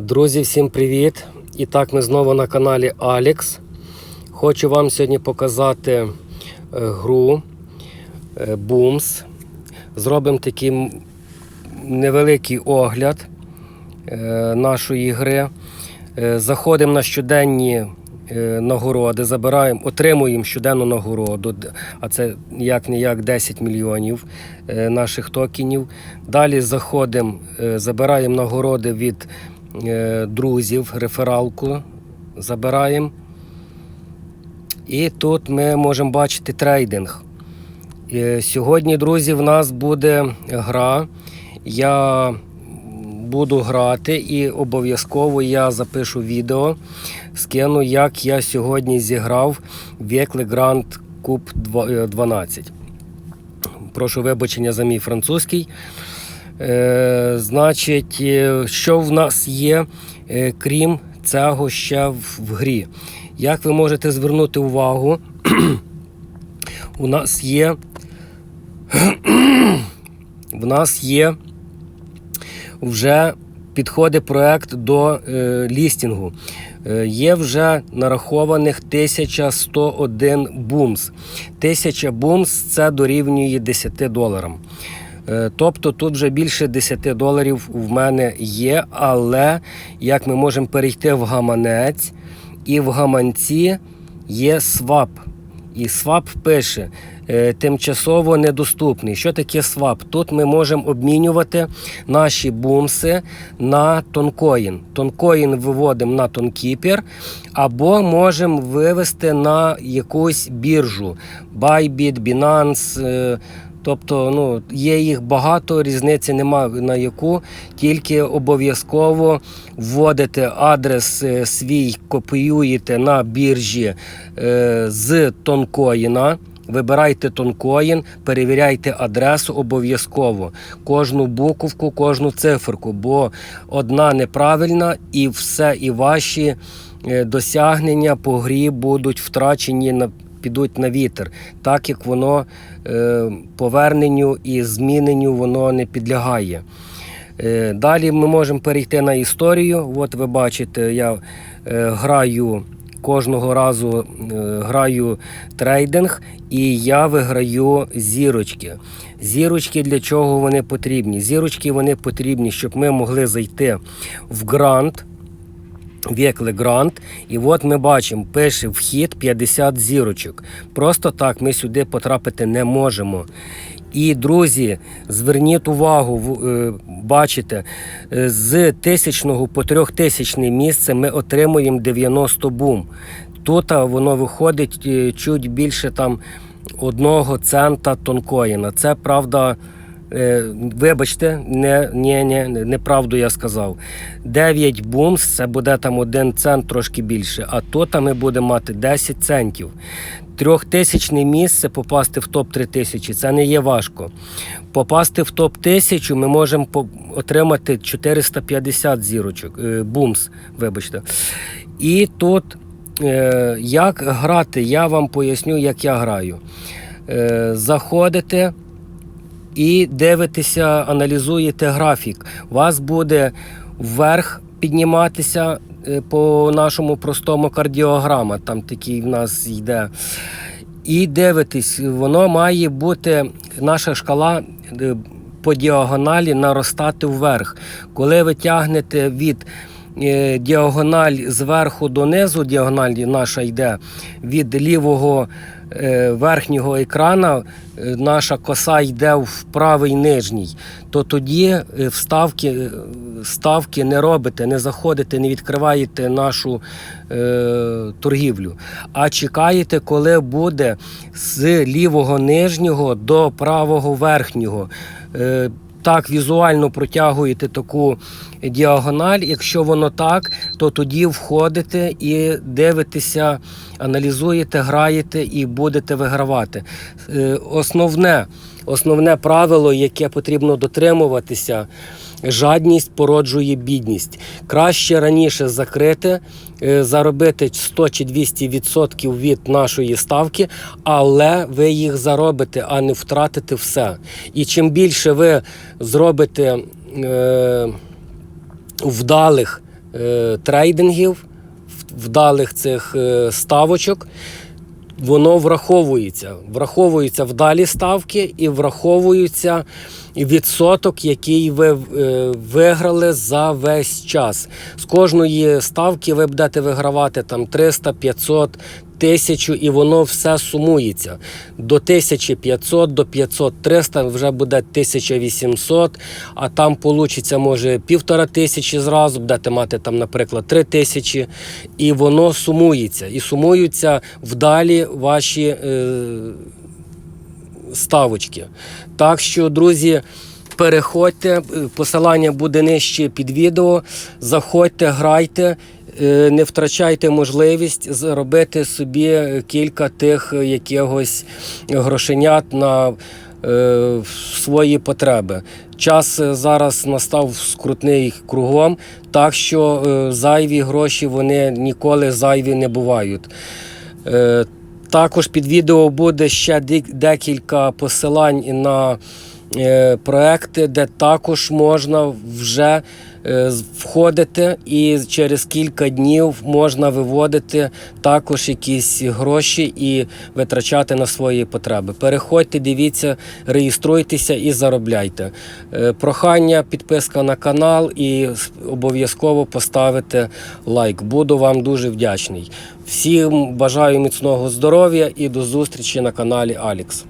Друзі, всім привіт! І так, ми знову на каналі Alex. Хочу вам сьогодні показати е, гру е, Booms. Зробимо такий невеликий огляд е, нашої гри. Заходимо на щоденні нагороди, забираємо, отримуємо щоденну нагороду, а це як не як 10 мільйонів наших токенів. Далі заходимо, забираємо нагороди від друзів, рефералку забираємо. І тут ми можемо бачити трейдинг. Е, Сьогодні, друзі, в нас буде гра. Я буду грати і обов'язково я запишу відео, скину, як я сьогодні зіграв Векли Grand Cup 12. Прошу вибачення за мій французький. Е, значить, е, що в нас є, е, крім цього ще в, грі? Як ви можете звернути увагу, у нас є. В нас є вже підходить проект до е, лістінгу. Є вже нарахованих 1101 бумс. 1000 бумс це дорівнює 10 доларам. Е, Тобто тут вже більше 10 доларів в мене є, але як ми можемо перейти в гаманець, і в гаманці є свап. І свап пише е, тимчасово недоступний. Що таке свап? Тут ми можемо обмінювати наші бумси на тонкоїн. Тонкоїн виводимо на тонкіпер, або можемо вивести на якусь біржу. Bybit, Binance. Тобто ну, є їх багато, різниці нема на яку, тільки обов'язково вводите адрес е, свій, копіюєте на біржі е, з тонкоїна. Вибирайте тонкоїн, перевіряйте адресу обов'язково. Кожну буковку, кожну циферку, бо одна неправильна і все, і ваші е, досягнення по грі будуть втрачені на підуть на вітер, так як воно е, поверненню і зміненню воно не підлягає. Е, Далі ми можемо перейти на історію. От ви бачите, я е, граю кожного разу граю трейдинг і я виграю зірочки. Зірочки для чого вони потрібні? Зірочки вони потрібні, щоб ми могли зайти в грант. Векли Грант, і от ми бачимо, пише вхід 50 зірочок. Просто так ми сюди потрапити не можемо. І, друзі, зверніть увагу, е, бачите, е, з тисячного по трьохтисячне місце ми отримуємо 90 бум. Тут воно виходить е, чуть більше там одного цента тонкоїна. Це правда. Е, Вибачте, не, не, не, неправду я сказав. 9 бумс це буде там 1 цент трошки більше, а тут ми будемо мати 10 центів. Трьохтисячне місце попасти в топ 3000 це не є важко. Попасти в топ 1000 ми можемо отримати 450 зірочок, е, бумс, вибачте. І тут е, як грати, я вам поясню, як я граю. Заходите і дивитеся, аналізуєте графік. У вас буде вверх підніматися е, по нашому простому кардіограма, там такий в нас йде. І дивитесь, воно має бути, наша шкала е, по діагоналі наростати вверх. Коли ви тягнете від е, діагональ зверху донизу, діагональ наша йде від лівого верхнього екрана, е, наша коса йде в правий нижній, то тоді е, вставки, е, ставки не робите, не заходите, не відкриваєте нашу е, торгівлю, а чекаєте, коли буде з лівого нижнього до правого верхнього. Е, так візуально протягуєте таку діагональ. Якщо воно так, то тоді входите і дивитеся, аналізуєте, граєте і будете вигравати. Е, Основне, основне правило, яке потрібно дотримуватися. Жадність породжує бідність. Краще раніше закрити, е, заробити 100 чи 200 відсотків від нашої ставки, але ви їх заробите, а не втратите все. І чим більше ви зробите е, вдалих е, трейдингів, вдалих цих е, ставочок, воно враховується. Враховуються вдалі ставки і враховуються відсоток, який ви е, виграли за весь час. З кожної ставки ви будете вигравати там 300, 500, тисячу, і воно все сумується. До 1500, до 500, 300 вже буде 1800, а там получиться може півтора тисячі зразу, будете мати там, наприклад, три тисячі, і воно сумується. І сумуються вдалі ваші е, ставочки. Так що, друзі, переходьте, е, посилання буде нижче під відео. Заходьте, грайте, не втрачайте можливість зробити собі кілька тих е, якихось грошенят на е, свої потреби. Час е, зараз настав скрутний кругом, так що е, зайві гроші вони ніколи зайві не бувають. Е, також під відео буде ще декілька посилань на е, проекти, де також можна вже е, входити, і через кілька днів можна виводити також якісь гроші і витрачати на свої потреби. Переходьте, дивіться, реєструйтеся і заробляйте. Е, Прохання, підписка на канал і обов'язково поставити лайк. Буду вам дуже вдячний. Всім бажаю міцного здоров'я і до зустрічі на каналі Алікс.